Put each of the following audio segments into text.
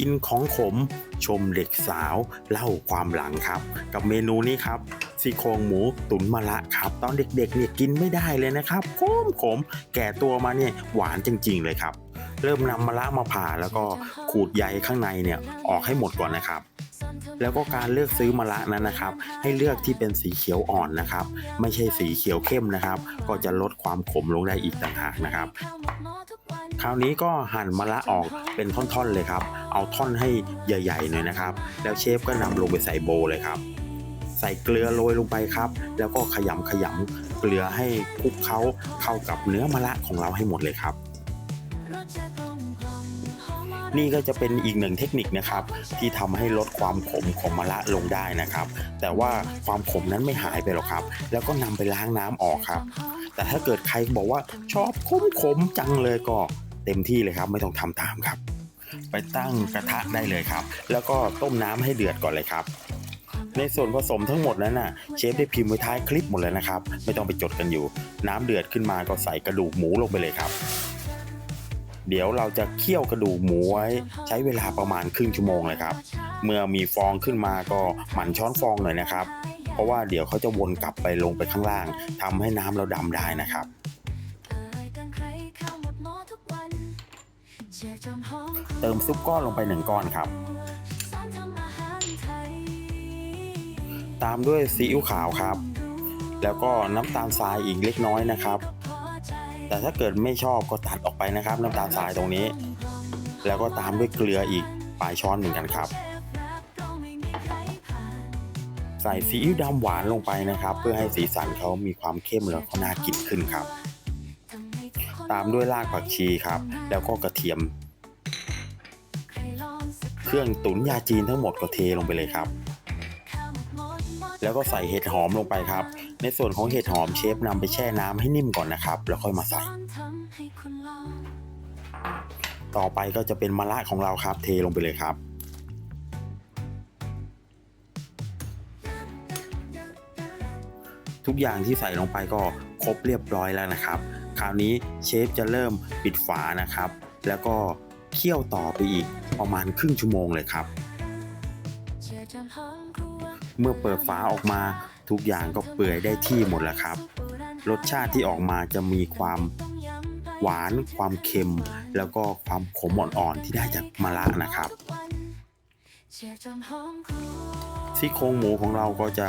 กินของขม ชมเด็กสาวเล่าความหลังครับ กับเมนูนี้ครับซี่โครงหมูตุ๋นมะระครับ ตอนเด็กๆเนี่ยกินไม่ได้เลยนะครับขมขมแก่ตัวมาเนี่ยหวานจริง ๆ เลยครับ เริ่มนำมะระมาผ่าแล้วก็ขูดใยข้างในเนี่ยออกให้หมดก่อนนะครับแล้วก็การเลือกซื้อมะระนั้นนะครับ ให้เลือกที่เป็นสีเขียวอ่อนนะครับ ไม่ใช่สีเขียวเข้มนะครับ ก็จะลดความขมลงได้อีกต่างหากนะครับ คราวนี้ก็หั่นมะระออกเป็นท่อนๆเลยครับ เอาท่อนให้ใหญ่ๆหน่อยนะครับ แล้วเชฟก็นำลงไปใส่โบเลยครับ ใส่เกลือโรยลงไปครับ แล้วก็ขยำขยำเกลือให้คลุกเคล้าเข้ากับเนื้อมะระของเราให้หมดเลยครับนี่ก็จะเป็นอีกหนึ่งเทคนิคนะครับ ที่ทำให้ลดความขมของมะระลงได้นะครับ แต่ว่าความขมนั้นไม่หายไปหรอกครับ แล้วก็นำไปล้างน้ำออกครับ แต่ถ้าเกิดใครบอกว่าชอบขมขมจังเลยก็ เต็มที่เลยครับ ไม่ต้องทำตามครับ ไปตั้งกระทะได้เลยครับ แล้วก็ต้มน้ำให้เดือดก่อนเลยครับ ในส่วนผสมทั้งหมดนั้นน่ะเชฟได้พิมพ์ไว้ท้ายคลิปหมดเลยนะครับ ไม่ต้องไปจดกันอยู่ น้ำเดือดขึ้นมาก็ใส่กระดูกหมูลงไปเลยครับ เดี๋ยวเราจะเคี่ยวกระดูกหมูไว้ใช้เวลาประมาณครึ่งชั่วโมงเลยครับ เมื่อมีฟองขึ้นมาก็หมั่นช้อนฟองหน่อยนะครับ เพราะว่าเดี๋ยวเขาจะวนกลับไปลงไปข้างล่างทำให้น้ำเราดำได้นะครับ เติมซุปก้อนลงไปหนึ่งก้อนครับ ตามด้วยซีอิ๊วขาวครับ แล้วก็น้ำตาลทรายอีกเล็กน้อยนะครับ แต่ถ้าเกิดไม่ชอบก็ตัดออกไปนะครับ น้ำตาลทรายตรงนี้ แล้วก็ตามด้วยเกลืออีกปลายช้อนเหมือนกันครับ ใส่ซีอิ๊วดำหวานลงไปนะครับ เพื่อให้สีสันเขามีความเข้มแล้วก็น่ากินขึ้นครับ ตามด้วยรากผักชีครับ แล้วก็กระเทียม เครื่องตุ๋นยาจีนทั้งหมดก็เทลงไปเลยครับ แล้วก็ใส่เห็ดหอมลงไปครับ ในส่วนของเห็ดหอมเชฟนำไปแช่น้ำให้นิ่มก่อนนะครับ แล้วค่อยมาใส่ ต่อไปก็จะเป็นมะระของเราครับ เทลงไปเลยครับทุกอย่างที่ใส่ลงไปก็ ครบเรียบร้อยแล้วนะครับ คราวนี้เชฟจะเริ่มปิดฝานะครับ แล้วก็เคี่ยวต่อไปอีกประมาณครึ่งชั่วโมงเลยครับ เมื่อเปิดฝาออกมาทุกอย่างก็เปื่อยได้ที่หมดแล้วครับ รสชาติที่ออกมาจะมีความหวานความเค็ม แล้วก็ความขมอ่อนๆที่ได้จากมะระนะครับซี่โครงหมูของเราก็จะ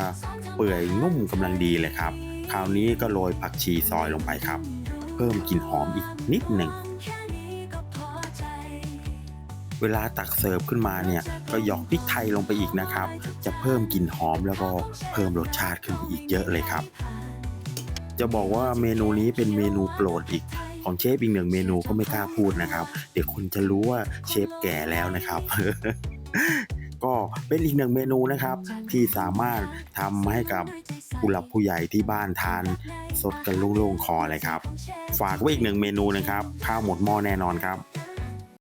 เปื่อยนุ่มกำลังดีเลยครับ คราวนี้ก็โรยผักชีซอยลงไปครับ เพิ่มกลิ่นหอมอีกนิดหนึ่ง เวลาตักเสิร์ฟขึ้นมาเนี่ย ก็หยอกพริกไทยลงไปอีกนะครับ จะเพิ่มกลิ่นหอมแล้วก็เพิ่มรสชาติขึ้นอีกเยอะเลยครับ จะบอกว่าเมนูนี้เป็นเมนูโปรดอีกของเชฟอีกหนึ่งเมนูก็ไม่กล้าพูดนะครับ เดี๋ยวคนจะรู้ว่าเชฟแก่แล้วนะครับ ก็เป็นอีกหนึ่งเมนูนะครับ ที่สามารถทำให้กับ ผู้หลักผู้ใหญ่ที่บ้านทานสดกันโล่งๆคอเลยครับ ฝากไว้อีกหนึ่งเมนูนะครับ ข้าวหมดหม้อแน่นอนครับ